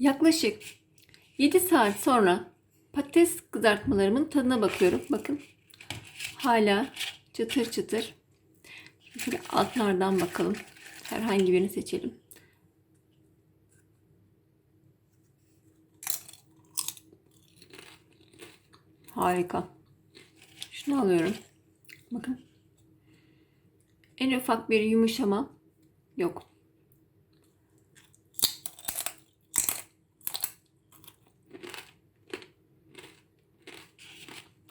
Yaklaşık 7 saat sonra patates kızartmalarımın tadına bakıyorum. Bakın hala çıtır çıtır. Şöyle altlardan bakalım. Herhangi birini seçelim. Harika. Şunu alıyorum. Bakın. En ufak bir yumuşama yok.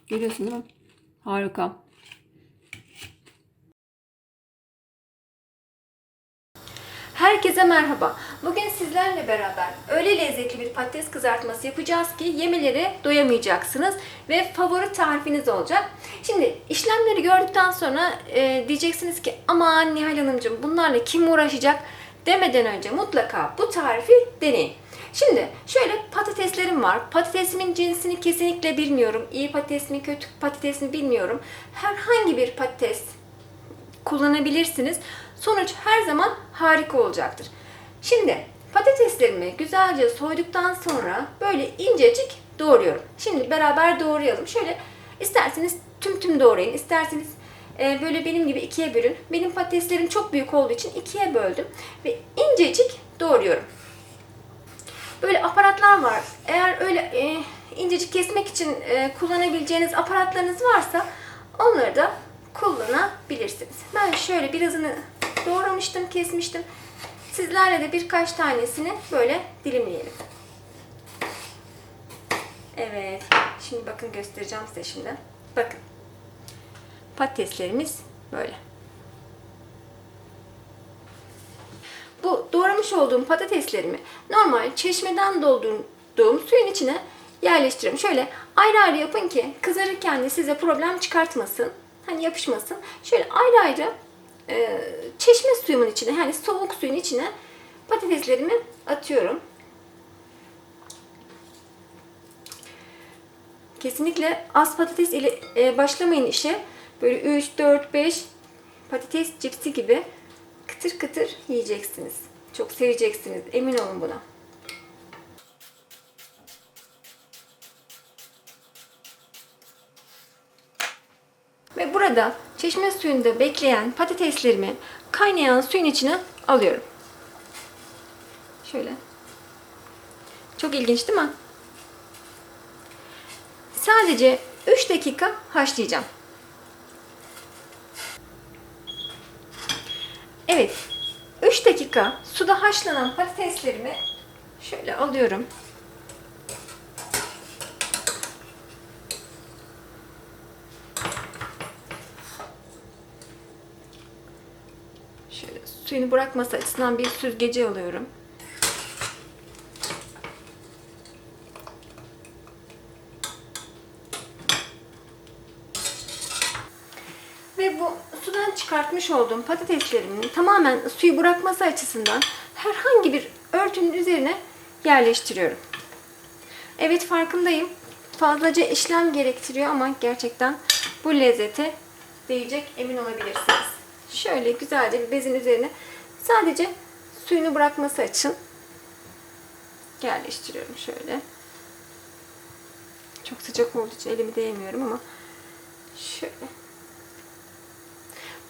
Görüyorsun değil mi? Harika. Herkese merhaba. Bugün sizlerle beraber öyle lezzetli bir patates kızartması yapacağız ki yemelere doyamayacaksınız ve favori tarifiniz olacak. Şimdi işlemleri gördükten sonra e, diyeceksiniz ki aman Nihal Hanımcığım bunlarla kim uğraşacak demeden önce mutlaka bu tarifi deneyin. Şimdi şöyle patateslerim var. Patatesimin cinsini kesinlikle bilmiyorum. İyi patates mi kötü patates mi bilmiyorum. Herhangi bir patates kullanabilirsiniz. Sonuç her zaman harika olacaktır. Şimdi patateslerimi güzelce soyduktan sonra böyle incecik doğruyorum. Şimdi beraber doğrayalım. Şöyle isterseniz tüm tüm doğrayın. isterseniz e, böyle benim gibi ikiye bölün. Benim patateslerim çok büyük olduğu için ikiye böldüm. Ve incecik doğruyorum. Böyle aparatlar var. Eğer öyle e, incecik kesmek için e, kullanabileceğiniz aparatlarınız varsa onları da kullanabilirsiniz. Ben şöyle birazını doğramıştım, kesmiştim. Sizlerle de birkaç tanesini böyle dilimleyelim. Evet. Şimdi bakın göstereceğim size şimdi. Bakın. Patateslerimiz böyle. Bu doğramış olduğum patateslerimi normal çeşmeden doldurduğum suyun içine yerleştiriyorum. Şöyle ayrı ayrı yapın ki kızarırken de size problem çıkartmasın. Hani yapışmasın. Şöyle ayrı ayrı e, çeşme suyumun içine yani soğuk suyun içine patateslerimi atıyorum. Kesinlikle az patates ile e, başlamayın işe. Böyle 3, 4, 5 patates cipsi gibi kıtır kıtır yiyeceksiniz. Çok seveceksiniz. Emin olun buna. Ve burada çeşme suyunda bekleyen patateslerimi kaynayan suyun içine alıyorum. Şöyle. Çok ilginç değil mi? Sadece 3 dakika haşlayacağım. Evet. 3 dakika suda haşlanan patateslerimi şöyle alıyorum. Şöyle suyunu bırakması açısından bir süzgeci alıyorum. Ve bu çıkartmış olduğum patateslerimin tamamen suyu bırakması açısından herhangi bir örtünün üzerine yerleştiriyorum. Evet farkındayım. Fazlaca işlem gerektiriyor ama gerçekten bu lezzete değecek emin olabilirsiniz. Şöyle güzelce bir bezin üzerine sadece suyunu bırakması için yerleştiriyorum şöyle. Çok sıcak olduğu için elimi değmiyorum ama şöyle.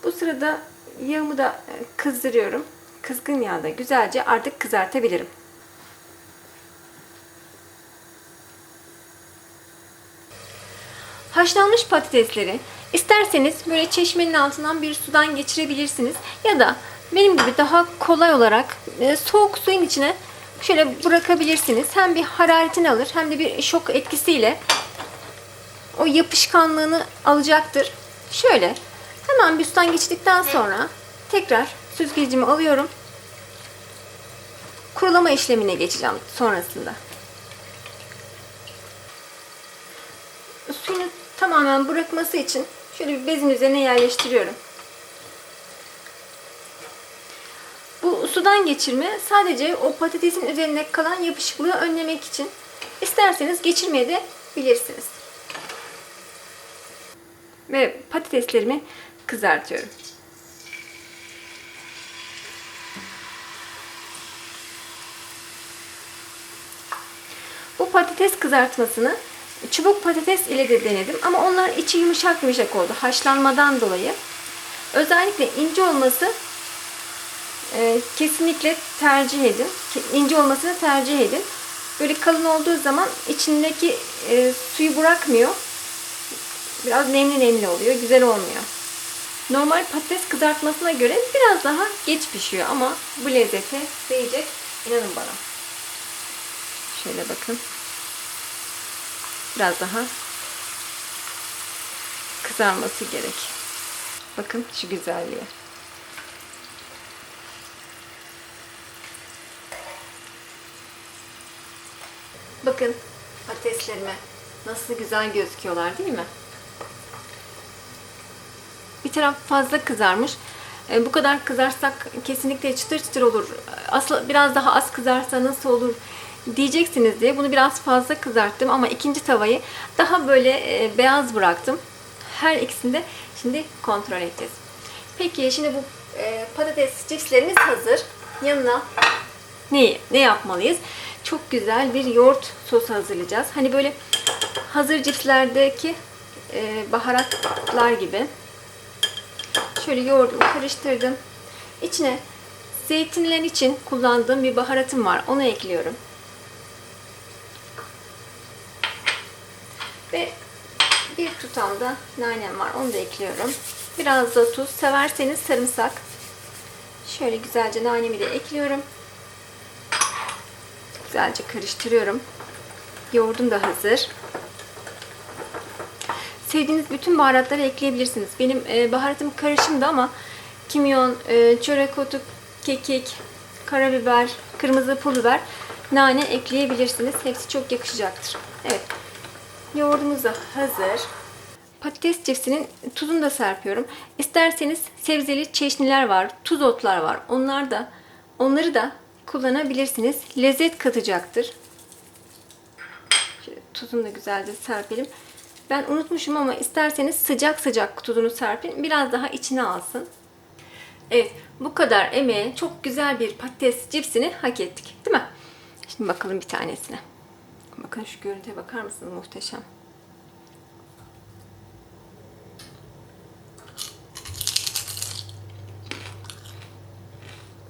Bu sırada yağımı da e, kızdırıyorum. Kızgın yağda güzelce artık kızartabilirim. Haşlanmış patatesleri isterseniz böyle çeşmenin altından bir sudan geçirebilirsiniz. Ya da benim gibi daha kolay olarak e, soğuk suyun içine şöyle bırakabilirsiniz. Hem bir hararetini alır hem de bir şok etkisiyle o yapışkanlığını alacaktır. Şöyle hemen sudan geçtikten sonra tekrar süzgecimi alıyorum. Kurulama işlemine geçeceğim sonrasında. Suyunu tamamen bırakması için şöyle bir bezin üzerine yerleştiriyorum. Bu sudan geçirme sadece o patatesin üzerinde kalan yapışıklığı önlemek için. İsterseniz geçirmeye de bilirsiniz. Ve patateslerimi kızartıyorum. Bu patates kızartmasını çubuk patates ile de denedim ama onlar içi yumuşak yumuşak oldu haşlanmadan dolayı. Özellikle ince olması e, kesinlikle tercih edin. İnce olmasını tercih edin. Böyle kalın olduğu zaman içindeki e, suyu bırakmıyor. Biraz nemli nemli oluyor. Güzel olmuyor. Normal patates kızartmasına göre biraz daha geç pişiyor ama bu lezzete değecek. İnanın bana. Şöyle bakın. Biraz daha kızarması gerek. Bakın şu güzelliğe. Bakın patateslerime nasıl güzel gözüküyorlar değil mi? Bir taraf fazla kızarmış. E, bu kadar kızarsak kesinlikle çıtır çıtır olur. Asla biraz daha az kızarsa nasıl olur diyeceksiniz diye bunu biraz fazla kızarttım ama ikinci tavayı daha böyle e, beyaz bıraktım. Her ikisini de şimdi kontrol edeceğiz. Peki şimdi bu e, patates cipslerimiz hazır. Yanına ne, ne yapmalıyız? Çok güzel bir yoğurt sosu hazırlayacağız. Hani böyle hazır cipslerdeki e, baharatlar gibi. Şöyle yoğurdumu karıştırdım. İçine zeytinler için kullandığım bir baharatım var. Onu ekliyorum. Ve bir tutam da nanem var. Onu da ekliyorum. Biraz da tuz. Severseniz sarımsak. Şöyle güzelce nanemi de ekliyorum. Güzelce karıştırıyorum. Yoğurdum da hazır. Sevdiğiniz bütün baharatları ekleyebilirsiniz. Benim e, baharatım karışımdı ama kimyon, e, çörek otu, kekik, karabiber, kırmızı pul biber, nane ekleyebilirsiniz. Hepsi çok yakışacaktır. Evet. Yoğurdumuz da hazır. Patates cipsinin tuzunu da serpiyorum. İsterseniz sebzeli çeşniler var, tuz otlar var. Onlar da onları da kullanabilirsiniz. Lezzet katacaktır. Şöyle tuzunu da güzelce serpelim. Ben unutmuşum ama isterseniz sıcak sıcak tuzunu serpin. Biraz daha içine alsın. Evet bu kadar emeğe çok güzel bir patates cipsini hak ettik. Değil mi? Şimdi bakalım bir tanesine. Bakın şu görüntüye bakar mısınız? Muhteşem.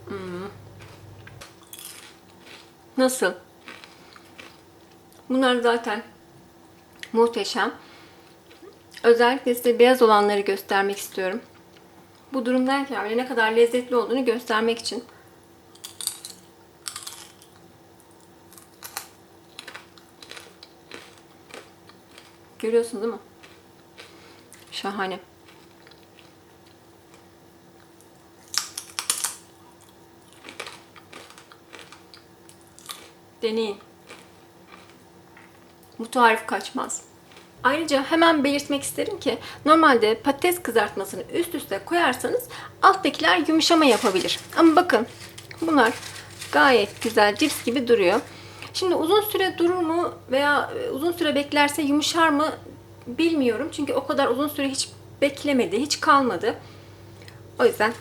Hmm. Nasıl? Bunlar zaten muhteşem. Özellikle size beyaz olanları göstermek istiyorum. Bu durumdayken bile ne kadar lezzetli olduğunu göstermek için. Görüyorsunuz değil mi? Şahane. Deneyin. Bu tarif kaçmaz. Ayrıca hemen belirtmek isterim ki normalde patates kızartmasını üst üste koyarsanız alttakiler yumuşama yapabilir. Ama bakın bunlar gayet güzel cips gibi duruyor. Şimdi uzun süre durur mu veya e, uzun süre beklerse yumuşar mı bilmiyorum. Çünkü o kadar uzun süre hiç beklemedi, hiç kalmadı. O yüzden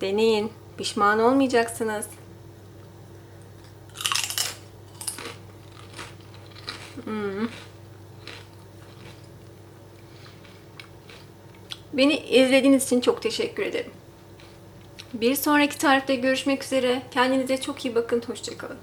deneyin. Pişman olmayacaksınız. Beni izlediğiniz için çok teşekkür ederim. Bir sonraki tarifte görüşmek üzere. Kendinize çok iyi bakın. Hoşçakalın.